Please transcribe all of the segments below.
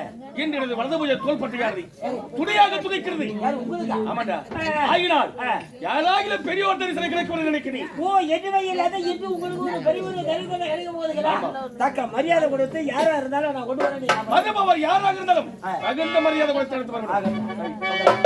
இல்லாமல் ஆ. இன்று எனது வலது பூஜை தோள்பட்டையாரு துணையாக துணைக்கிறது. ஆமாண்டா. ஆகினால். யாராகிலும் பெரியோர் தரிசனம் கிடைக்கும் நினைக்கிறேன். ஓ எட்டு வயலாத இன்று உங்களுக்கு ஒரு பெரிய ஒரு கருதலை கிடைக்க போகுதுங்களா தக்க மரியாதை கொடுத்து யாரா இருந்தாலும் நான் கொண்டு வரேன். மதம் அவர் யாராக இருந்தாலும். தகுந்த மரியாதை கொடுத்து எடுத்து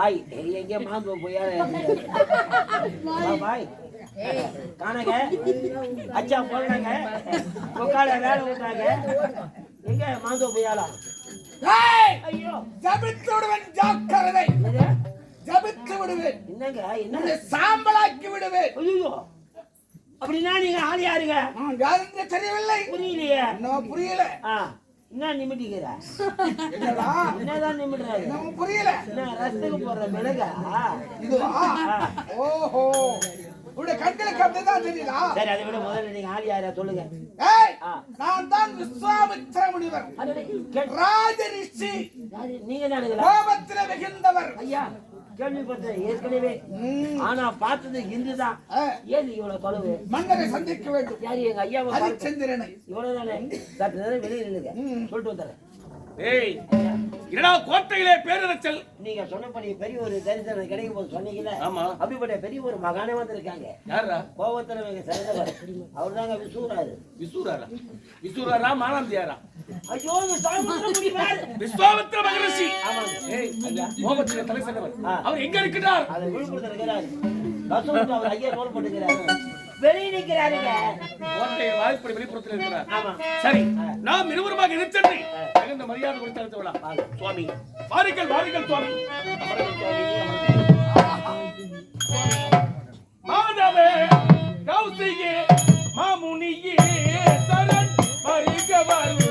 பாய். எங்க மாம்பு போயா பாய். காணங்க. அச்சா போடுறாங்க. உக்கால வேலை விட்டாங்க எங்க மாந்தோ போயாலா? ஐயோ. ஜபித்து விடுவேன் ஜாக்கிரதை? ஜபித்து விடுவேன். என்னங்க? என்ன? சாம்பலாக்கி விடுவேன். ஐயோ. அப்படின்னா நீங்க ஆள் யாருங்க நான் யாருன்னு தெரியவில்லை. புரியலையே. இன்னும் புரியல. என்ன நிமிட்டிக்கிற என்னதான் நிமிடுறாரு? புரியல. என்ன ரசத்துக்கு போடுற மிளகா? இதுவா? ஓஹோ. உடைய கண்களுக்கு அப்படிதான் தெரியுதா? சரி அதை விட முதல்ல நீங்க ஆள் யாரா சொல்லுங்க. நான் தான் முனிவர்? நீங்க கோபத்தில மிகுந்தவர். ஐயா. கேள்விப்பட்டேன் ஏற்கனவே. ஆனா பார்த்தது இந்துதான் ஆ, ஏன் இவ்வளவு தொலைவு? மன்னரை சந்திக்க வேண்டும். யாரு எங்க ஐயாவை இவ்வளவுதானே? சற்று நேரம் வெளியே நில்லுங்க. ம். சொல்லிட்டு வந்துடுறேன். ஏய் என்னடா கோட்டையிலே பேரரசல்? நீங்க சொன்னபடி பெரிய ஒரு தரிசனம் கிடைக்கும் போது சொன்னீங்கல்ல? ஆமா. அப்படிப்பட்ட பெரிய ஒரு மகானே வந்திருக்காங்க. யாரா கோபத்துல எங்க சரிதவர் அவர் தாங்க விசூராரு. விசூராரா? விசூராரா மானந்தியாரா? ஐயோ இந்த சாமுத்திர முடிவார் விஸ்வாமித்திர மகரிஷி. ஆமாங்க ஏய் ஐயா கோபத்திலே தலை சென்றவர். ஆ. அவர் எங்க இருக்கிறார்? விழுப்புரத்துல அவர் ஐயா ரோல் போட்டுக்கிறாரு. வெளியே நிக்கிறாருங்க கோட்டையை வாய்ப்படி வெளிப்புறத்தில் இருக்கிறார் சரி நாம் இருவருமாக இருச்சென்று தகுந்த மரியாதை கொடுத்து அழைத்து விடலாம். சுவாமி. வாருங்கள் வாருங்கள் சுவாமி. மாதவே கௌசியே மாமுனியே தரன் மறிக வாழ்வு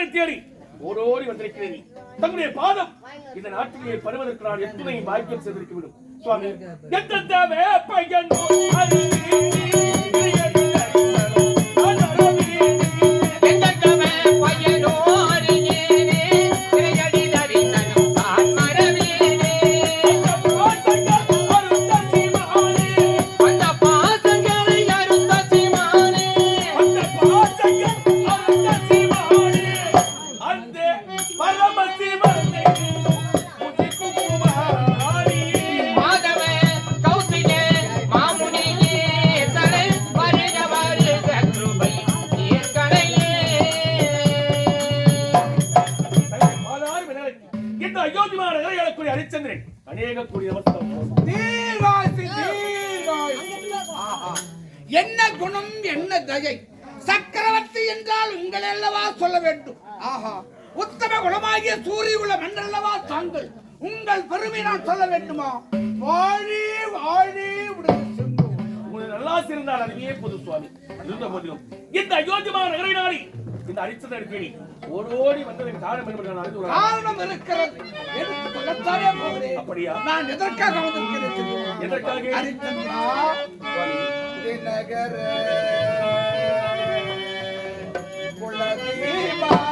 அரிச்சந்திரனை தேடி. ஓடோடி வந்திருக்கிறேன். தங்களுடைய பாதம் இந்த நாட்டிலே பருவதற்கு நான் எத்துணை பாக்கியம் செய்திருக்க விடும் சுவாமி எந்த வேப்பையன் என்ன குணம் என்ன தயை? சக்கரவர்த்தி என்றால் உங்கள் அல்லவா சொல்ல வேண்டும். ஆஹா. உத்தம குணமாகிய சூரிய உள்ள மன்னல்லவா தாங்கள். உங்கள் பெருமை நான் சொல்ல வேண்டுமா? வாழி வாழி நல்லா இருந்தால் அதுவே பொது சுவாமி. இருந்த போதிலும். இந்த அயோத்தியமான நகரை நாடி இந்த அரிச்சந்திரன் தேடி ஓடோடி வந்ததன் காரணம் என்பதை நான் அறிந்து காரணம் இருக்கிறது. எடுத்து சொல்லத்தானே போகிறேன். அப்படியா? நான் எதற்காக வந்திருக்கிறேன்? எதற்காக? ஹரிச்சந்திரா நகர குலதீபா.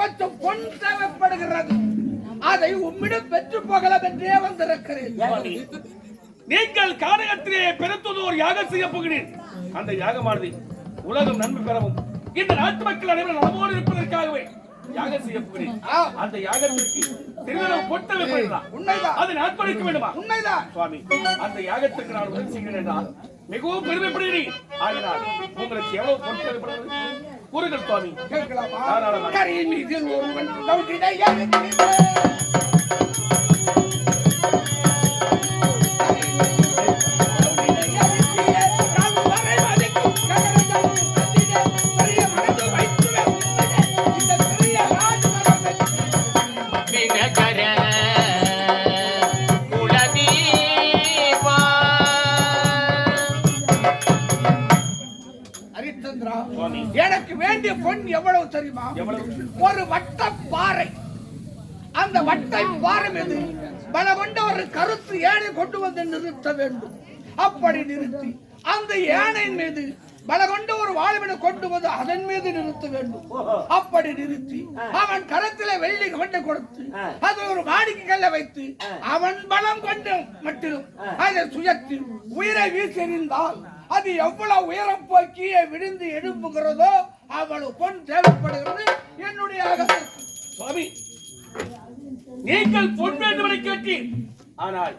கொஞ்சம் பொன் தேவைப்படுகிறது. அதை உம்மிடம் பெற்று போகலாம் என்றே வந்திருக்கிறேன். நீங்கள் காரகத்திலே பெருத்ததோர் யாகம் செய்ய போகிறேன் அந்த யாகமானது உலகம் நன்மை பெறவும் இந்த நாட்டு மக்கள் அனைவரும் நலமோடு இருப்பதற்காகவே யாகம் செய்ய போகிறேன். அந்த யாகத்திற்கு திருவிழம் பொட்ட வைப்பதுதான் உண்மைதான். அதை நாட்படைக்க வேண்டுமா? உண்மைதான். சுவாமி அந்த யாகத்திற்கு நான் உதவி செய்கிறேன் என்றால் மிகவும் பெருமைப்படுகிறேன் ஆகினால் உங்களுக்கு எவ்வளவு பொருள் தேவைப்படுகிறது கூறுங்கள் சுவாமி. கேட்கலாமா? தாராளமாக. கரை மீதில் ஒருவன் பொன் எவ்வளவு தெரியுமா? ஒரு வட்ட பாறை. அந்த வட்டை பாறை மீது பல கொண்ட ஒரு கருத்து ஏனை கொண்டு வந்து நிறுத்த வேண்டும். அப்படி நிறுத்தி அந்த யானையின் மீது பல கொண்ட ஒரு வாழ்வினை கொண்டு வந்து அதன் மீது நிறுத்த வேண்டும். அப்படி நிறுத்தி அவன் கரத்திலே வெள்ளி கொண்டு கொடுத்து அது ஒரு வாடிக்கை கல்ல வைத்து அவன் பலம் கொண்டு மட்டிலும் அதை சுயத்தி உயிரை வீசெறிந்தால் அது எவ்வளவு உயரம் போய் கீழே விழுந்து எழும்புகிறதோ அவ்வளவு பொன் தேவைப்படுகிறது. என்னுடைய சுவாமி நீங்கள் பொன் வேண்டுமென கேட்டீர். ஆனால்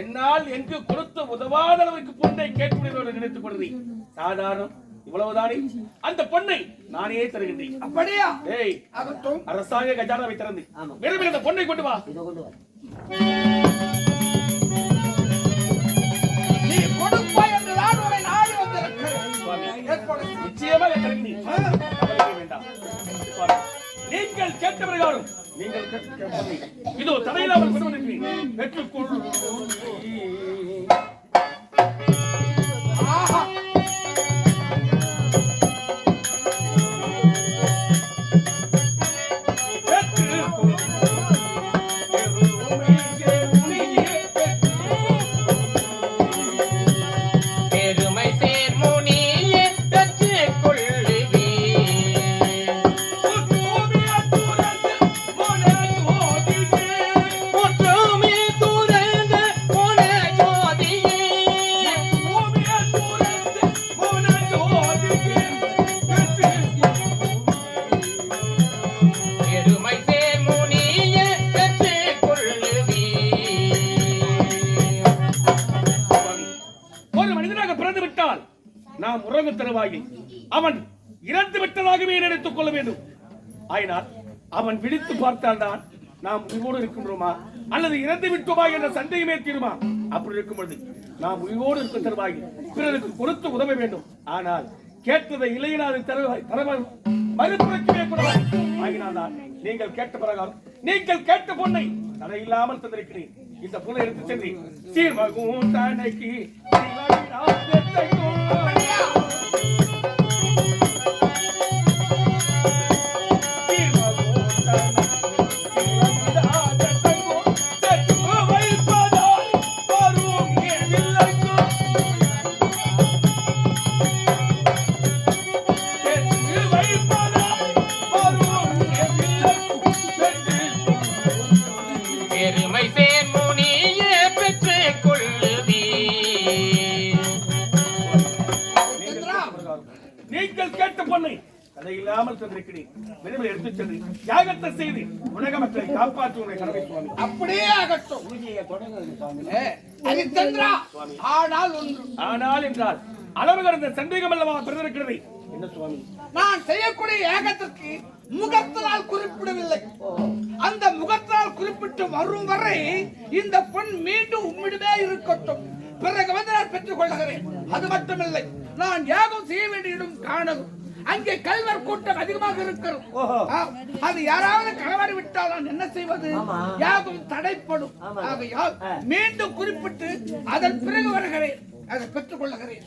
என்னால் எங்கு கொடுத்து உதவாத அளவுக்கு பொண்ணை கேட்கிறோம் நினைத்துக் கொள்கிறேன் சாதாரணம் இவ்வளவுதானே? அந்த பொண்ணை நானே தருகின்றேன். அப்படியா? ஏய் அரசாங்க கஜானாவை திறந்து. விரைவில் அந்த பொண்ணை கொண்டு வா. தருகிறேன் கவலைப்பட வேண்டாம் நீங்கள் கேட்ட பிரகாரம் நீங்கள் இதோ தடையில்லாமல் பெற்றுக்கொள். மனிதனாக பிறந்து விட்டால் நாம் உறங்கு தருவாயில் அவன் இறந்து விட்டதாகவே நினைத்துக் கொள்ள வேண்டும். ஆயினால் அவன் விழித்து பார்த்தால்தான் நாம் உயிரோடு இருக்கின்றோமா? அல்லது இறந்து விட்டோமா என்ற சந்தேகமே தீருமா? அப்படி இருக்கும் பொழுது நாம் உயிரோடு இருக்கும் தருவாயில் பிறருக்கு கொடுத்து உதவ வேண்டும். ஆனால் கேட்டதை இல்லையினாது தர தரவாய் மறுப்புரைக்கவே கூடாது ஆகினால் தான் நீங்கள் கேட்ட பிரகாரம் நீங்கள் கேட்ட பொண்ணை தடையில்லாமல் தந்திருக்கிறேன். இந்த பொண்ணை எடுத்து சென்று சீர்மகும் தனக்கு உலக மக்களை காப்பாற்றும் உங்களை கடமை சுவாமி. அப்படியே ஆகட்டும். ஏ, ஹரிச்சந்திரா ஆனால் ஒன்று. ஆனால் என்றால் அளவு கடந்த சந்தேகம் அல்லவா பிறந்திருக்கிறது? என்ன சுவாமி? நான் செய்யக்கூடிய ஏகத்திற்கு முகத்தினால் குறிப்பிடவில்லை. அந்த முகத்தினால் குறிப்பிட்டு வரும் வரை இந்த பொன் மீண்டும் உம்மிடமே இருக்கட்டும். பிறகு வந்து நான் பெற்றுக் கொள்கிறேன் அது மட்டுமில்லை. நான் யாகம் செய்ய வேண்டிய இடம் காணதும் அங்கே கல்வர் கூட்டம் அதிகமாக இருக்கிறது. அது யாராவது களவாடி விட்டால் நான் என்ன செய்வது. யாகம் தடைப்படும். ஆகையால். மீண்டும் குறிப்பிட்டு அதன் பிறகு வருகிறேன். அதை பெற்றுக் கொள்ளுகிறேன்.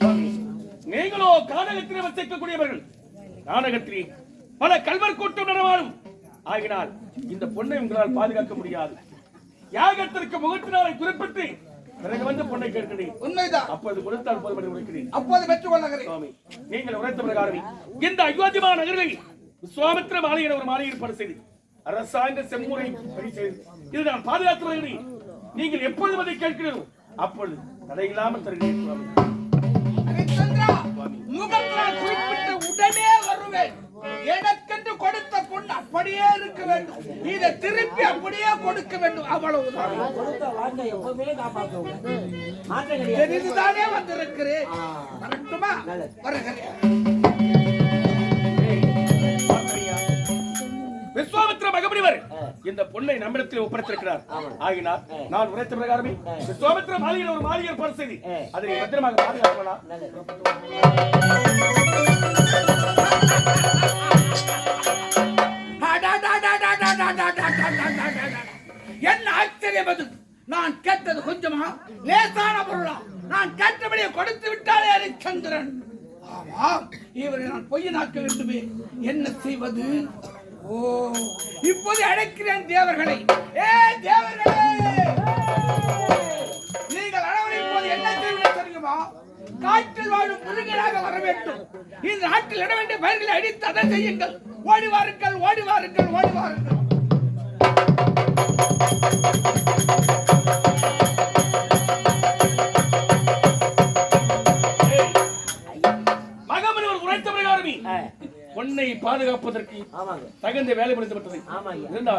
நீங்களோ கானகத்திலே வசிக்கக்கூடியவர்கள். கானகத்திலே பல கல்வர் கூட்டம் நடமாடும். ஆகினால் இந்த பொண்ணை உங்களால் பாதுகாக்க முடியாது. யாகத்திற்கு முகத்தினாரை குறிப்பிட்டு பிறகு வந்து பொண்ணை கேட்கிறேன். உண்மைதான். அப்போது கொடுத்தால் போதும் என்று உரைக்கிறேன். அப்போது பெற்றுக் கொள்ளுகிறேன் சுவாமி நீங்கள் உரைத்த பிரகாரமே இந்த அயோத்திமா நகரில் விஸ்வாமித்திர மாலை என ஒரு மாலை ஏற்பாடு செய்து அரசாங்க செம்முறை பணி செய்து இது நான் பாதுகாத்து வருகிறேன் நீங்கள் எப்பொழுது அதை கேட்கிறீர்களோ அப்பொழுது தடையில்லாமல் தருகிறேன் சுவாமி. ஹரிச்சந்திரா, முகத்தால் குறிப்பிட்ட உடனே வருவேன். எனக்கென்று கொடுத்த பொண்ணு அப்படியே இருக்க வேண்டும். இதை திருப்பி அப்படியே கொடுக்க வேண்டும். அவ்வளவுதான். தெரிந்துதானே வந்திருக்கிறேன். வரட்டுமா? வருகிறேன்? விஸ்வாமித்திர மகமுனிவர் இந்த பொண்ணை நம்மிடத்தில் ஒப்படைத்திருக்கிறார். ஆகினால் நான் உரைத்த பிரகாரமே விஸ்வாமித்திர மாளிகையில் ஒரு மாளிகை ஏற்பாடு செய்து. அதை பத்திரமாக பாதுகாக்கலா லேசான பொருளா. நான் கேட்டபடியே கொடுத்து விட்டாலே ஹரிச்சந்திரன். ஆமாம் இவரை நான் பொய்யனாக்க வேண்டுமே. என்ன செய்வது? ஓ இப்போது அழைக்கிறேன் தேவர்களை. ஏ தேவர்களே! நீங்கள் அனைவரும் இப்போது என்ன செய்வது தெரியுமா? காற்றில் வாழும் முருகனாக வர வேண்டும். இந்த நாட்டில் இட வேண்டிய பயிர்களை அடித்து அதை செய்யுங்கள். ஓடி வாருங்கள் ஓடி வாருங்கள் ஓடி வாருங்கள் பாதுகாப்பதற்கு ஆமாங்க. தகுந்த வேலை ஆமாங்க. இருந்தாலும்